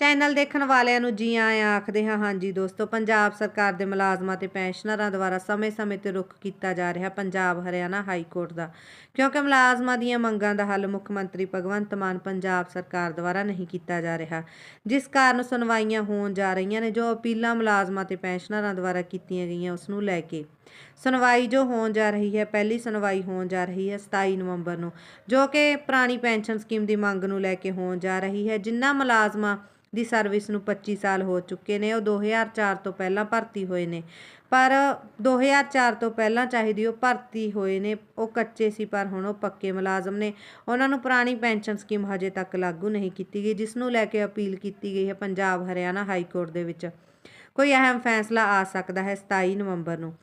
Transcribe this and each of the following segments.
Channel ਦੇਖਣ ਵਾਲਿਆਂ ਨੂੰ ਜੀ ਆਇਆਂ ਆਖਦੇ ਹਾਂ, ਹਾਂਜੀ ਦੋਸਤੋ, ਪੰਜਾਬ ਸਰਕਾਰ ਦੇ ਮੁਲਾਜ਼ਮਾਂ ਤੇ ਪੈਨਸ਼ਨਰਾਂ ਦੁਆਰਾ ਸਮੇਂ-ਸਮੇਂ ਤੇ ਰੁਕ ਕੀਤਾ ਜਾ ਰਿਹਾ ਪੰਜਾਬ ਹਰਿਆਣਾ ਹਾਈ ਕੋਰਟ ਦਾ। ਕਿਉਂਕਿ ਮੁਲਾਜ਼ਮਾਂ ਦੀਆਂ ਮੰਗਾਂ ਦਾ ਹੱਲ ਮੁੱਖ ਮੰਤਰੀ ਭਗਵੰਤ ਮਾਨ ਪੰਜਾਬ ਸਰਕਾਰ ਦੁਆਰਾ ਨਹੀਂ ਕੀਤਾ ਜਾ ਰਿਹਾ। ਜਿਸ ਕਾਰਨ ਸੁਣਵਾਈਆਂ ਹੋਣ ਜਾ ਰਹੀਆਂ ਨੇ, ਜੋ ਅਪੀਲਾਂ ਮੁਲਾਜ਼ਮਾਂ ਤੇ ਪੈਨਸ਼ਨਰਾਂ ਦੁਆਰਾ ਕੀਤੀਆਂ ਗਈਆਂ, ਉਸ ਨੂੰ ਲੈ ਕੇ ਸੁਣਵਾਈ ਜੋ ਹੋਣ ਜਾ ਰਹੀ ਹੈ, ਪਹਿਲੀ ਸੁਣਵਾਈ ਹੋਣ ਜਾ ਰਹੀ ਹੈ 27 ਨਵੰਬਰ ਨੂੰ, ਜੋ ਕਿ ਪੁਰਾਣੀ ਪੈਨਸ਼ਨ ਸਕੀਮ ਦੀ ਮੰਗ ਨੂੰ ਲੈ ਕੇ ਹੋਣ ਜਾ ਰਹੀ ਹੈ। ਜਿਨ੍ਹਾਂ ਮੁਲਾਜ਼ਮਾਂ ਦੀ ਸਰਵਿਸ ਨੂੰ 25 ਸਾਲ ਹੋ ਚੁੱਕੇ ਨੇ, ਉਹ 2004 ਤੋਂ ਪਹਿਲਾਂ ਭਰਤੀ ਹੋਏ ਨੇ। ਪਰ 2004 ਤੋਂ ਪਹਿਲਾਂ ਚਾਹੀਦੀ ਉਹ ਭਰਤੀ ਹੋਏ ਨੇ, ਉਹ ਕੱਚੇ ਸੀ, ਪਰ ਹੁਣ ਉਹ ਪੱਕੇ ਮੁਲਾਜ਼ਮ ਨੇ। ਉਹਨਾਂ ਨੂੰ ਪੁਰਾਣੀ ਪੈਨਸ਼ਨ ਸਕੀਮ ਹਜੇ ਤੱਕ ਲਾਗੂ ਨਹੀਂ ਕੀਤੀ ਗਈ, ਜਿਸ ਨੂੰ ਲੈ ਕੇ ਅਪੀਲ ਕੀਤੀ ਗਈ ਹੈ ਪੰਜਾਬ ਹਰਿਆਣਾ ਹਾਈ ਕੋਰਟ ਦੇ ਵਿੱਚ। ਕੋਈ ਅਹਿਮ ਫੈਸਲਾ ਆ ਸਕਦਾ ਹੈ 27 ਨਵੰਬਰ ਨੂੰ।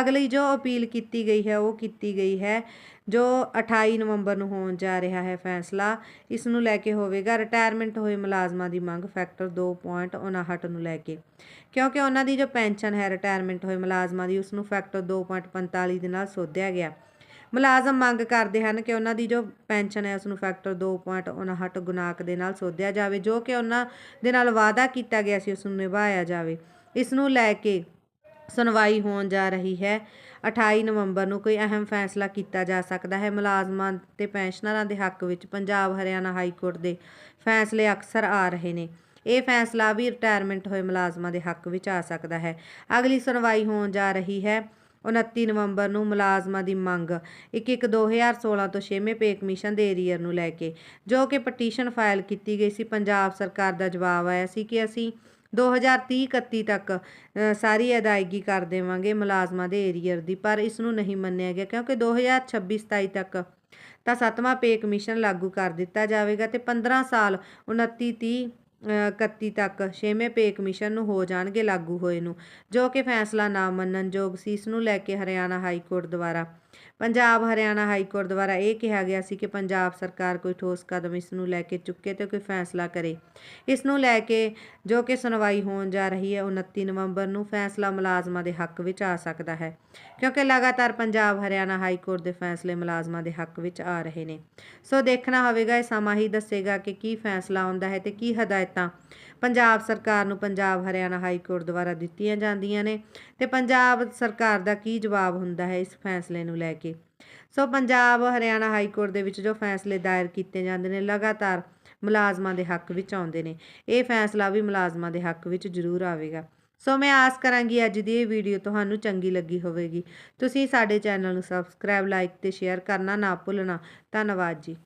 ਅਗਲੀ ਜੋ ਅਪੀਲ ਕੀਤੀ ਗਈ ਹੈ, ਉਹ ਕੀਤੀ ਗਈ ਹੈ, ਜੋ 28 ਨਵੰਬਰ ਨੂੰ ਹੋਣ ਜਾ ਰਿਹਾ ਹੈ ਫੈਸਲਾ, ਇਸ ਨੂੰ ਲੈ ਕੇ ਹੋਵੇਗਾ ਰਿਟਾਇਰਮੈਂਟ ਹੋਏ ਮੁਲਾਜ਼ਮਾਂ ਦੀ ਮੰਗ ਫੈਕਟਰ 2.59 ਨੂੰ ਲੈ ਕੇ। ਕਿਉਂਕਿ ਉਹਨਾਂ ਦੀ ਜੋ ਪੈਨਸ਼ਨ ਹੈ ਰਿਟਾਇਰਮੈਂਟ ਹੋਏ ਮੁਲਾਜ਼ਮਾਂ ਦੀ, ਉਸ ਨੂੰ ਫੈਕਟਰ 2.45 ਦੇ ਨਾਲ ਸੋਧਿਆ ਗਿਆ। ਮੁਲਾਜ਼ਮ ਮੰਗ ਕਰਦੇ ਹਨ ਕਿ ਉਹਨਾਂ ਦੀ ਜੋ ਪੈਨਸ਼ਨ ਹੈ, ਉਸ ਨੂੰ ਫੈਕਟਰ 2.59 ਗੁਣਾਕ ਦੇ ਨਾਲ ਸੋਧਿਆ ਜਾਵੇ, ਜੋ ਕਿ ਉਹਨਾਂ ਦੇ ਨਾਲ ਵਾਅਦਾ ਕੀਤਾ ਗਿਆ ਸੀ, ਉਸ ਨੂੰ ਨਿਭਾਇਆ ਜਾਵੇ। ਇਸ ਨੂੰ ਲੈ ਕੇ ਸੁਣਵਾਈ ਹੋਣ ਜਾ ਰਹੀ ਹੈ। 28 ਨਵੰਬਰ ਨੂੰ ਕੋਈ ਅਹਿਮ ਫੈਸਲਾ ਕੀਤਾ ਜਾ ਸਕਦਾ ਹੈ। ਮੁਲਾਜ਼ਮਾਂ ਤੇ ਪੈਨਸ਼ਨਰਾਂ ਦੇ ਹੱਕ ਵਿੱਚ ਪੰਜਾਬ, ਹਰਿਆਣਾ ਹਾਈ ਕੋਰਟ ਦੇ ਫੈਸਲੇ ਅਕਸਰ ਆ ਰਹੇ ਨੇ। ਇਹ ਫੈਸਲਾ ਵੀ ਰਿਟਾਇਰਮੈਂਟ ਹੋਏ ਮੁਲਾਜ਼ਮਾਂ ਦੇ ਹੱਕ ਵਿੱਚ ਆ ਸਕਦਾ ਹੈ। ਅਗਲੀ ਸੁਣਵਾਈ ਹੋਣ ਜਾ ਰਹੀ ਹੈ। 29 ਨਵੰਬਰ ਨੂੰ ਮੁਲਾਜ਼ਮਾਂ ਦੀ ਮੰਗ। 1/1/2016 ਤੋਂ 6ਵੇਂ ਪੇ ਕਮਿਸ਼ਨ ਦੇ ਏਰੀਅਰ ਨੂੰ ਲੈ ਕੇ, ਜੋ ਕਿ ਪਟੀਸ਼ਨ ਫਾਈਲ ਕੀਤੀ ਗਈ ਸੀ, ਪੰਜਾਬ ਸਰਕਾਰ ਦਾ ਜਵਾਬ ਆਇਆ ਸੀ ਕਿ ਅਸੀਂ 2030-31 ਤੱਕ ਸਾਰੀ ਅਦਾਇਗੀ ਕਰ ਦੇਵਾਂਗੇ ਮੁਲਾਜ਼ਮਾਂ ਦੇ ਏਰੀਅਰ ਦੀ, ਪਰ ਇਸ ਨੂੰ ਨਹੀਂ ਮੰਨਿਆ ਗਿਆ, ਕਿਉਂਕਿ 2026-27 ਤੱਕ ਤਾਂ ਸੱਤਵਾਂ ਪੇ ਕਮਿਸ਼ਨ ਲਾਗੂ ਕਰ ਦਿੱਤਾ ਜਾਵੇਗਾ ਤੇ 15 ਸਾਲ 29-30 31 ਤੱਕ ਛੇਵੇਂ ਪੇ ਕਮਿਸ਼ਨ ਨੂੰ ਹੋ ਜਾਣਗੇ ਲਾਗੂ ਹੋਏ ਨੂੰ, ਜੋ ਕਿ ਫੈਸਲਾ ਨਾ ਮੰਨਣਯੋਗ ਸੀ, ਇਸ ਨੂੰ ਲੈ ਕੇ ਹਰਿਆਣਾ ਹਾਈ ਕੋਰਟ ਦੁਆਰਾ। ਪੰਜਾਬ ਹਰਿਆਣਾ ਹਾਈ ਕੋਰਟ ਦੁਆਰਾ ਇਹ ਕਿਹਾ ਗਿਆ ਸੀ ਕਿ ਪੰਜਾਬ ਸਰਕਾਰ ਕੋਈ ਠੋਸ ਕਦਮ ਇਸ ਨੂੰ ਲੈ ਕੇ ਚੁੱਕੇ ਤੇ ਕੋਈ ਫੈਸਲਾ ਕਰੇ। ਇਸ ਨੂੰ ਲੈ ਕੇ ਜੋ ਕਿ ਸੁਣਵਾਈ ਹੋਣ ਜਾ ਰਹੀ ਹੈ 29 ਨਵੰਬਰ ਨੂੰ ਫੈਸਲਾ ਮੁਲਾਜ਼ਮਾਂ ਦੇ ਹੱਕ ਵਿੱਚ ਆ ਸਕਦਾ ਹੈ, ਕਿਉਂਕਿ ਲਗਾਤਾਰ ਪੰਜਾਬ ਹਰਿਆਣਾ ਹਾਈ ਕੋਰਟ ਦੇ ਫੈਸਲੇ ਮੁਲਾਜ਼ਮਾਂ ਦੇ ਹੱਕ ਵਿੱਚ ਆ ਰਹੇ ਨੇ। ਸੋ ਦੇਖਣਾ ਹੋਵੇਗਾ, ਇਹ ਸਮਾਂ ਹੀ ਦੱਸੇਗਾ ਕਿ ਕੀ ਫੈਸਲਾ ਆਉਂਦਾ ਹੈ ਤੇ ਕੀ ਹਦਾਇਤ ਹਦਾਇਤਾਂ ਪੰਜਾਬ ਸਰਕਾਰ ਨੂੰ ਪੰਜਾਬ ਹਰਿਆਣਾ ਹਾਈ ਕੋਰਟ ਦੁਆਰਾ ਦਿੱਤੀਆਂ ਜਾਂਦੀਆਂ ਨੇ ਤੇ ਪੰਜਾਬ ਸਰਕਾਰ ਦਾ ਕੀ ਜਵਾਬ ਹੁੰਦਾ ਹੈ ਇਸ ਫੈਸਲੇ ਨੂੰ ਲੈ ਕੇ? So Punjab Haryana high court ਦੇ ਵਿੱਚ ਜੋ ਫੈਸਲੇ ਦਾਇਰ ਕੀਤੇ ਜਾਂਦੇ ਨੇ, ਲਗਾਤਾਰ ਮੁਲਾਜ਼ਮਾਂ ਦੇ ਹੱਕ ਵਿੱਚ ਆਉਂਦੇ ਨੇ। ਇਹ ਫੈਸਲਾ ਵੀ ਮੁਲਾਜ਼ਮਾਂ ਦੇ ਹੱਕ ਵਿੱਚ ਜ਼ਰੂਰ ਆਵੇਗਾ। ਸੋ ਮੈਂ ਆਸ ਕਰਾਂਗੀ ਅੱਜ ਦੀ ਇਹ ਵੀਡੀਓ ਤੁਹਾਨੂੰ ਚੰਗੀ ਲੱਗੀ ਹੋਵੇਗੀ। ਤੁਸੀਂ ਸਾਡੇ ਚੈਨਲ ਨੂੰ ਸਬਸਕ੍ਰਾਈਬ, ਲਾਈਕ ਤੇ ਸ਼ੇਅਰ ਕਰਨਾ ਨਾ ਭੁੱਲਣਾ। ਧੰਨਵਾਦ ਜੀ।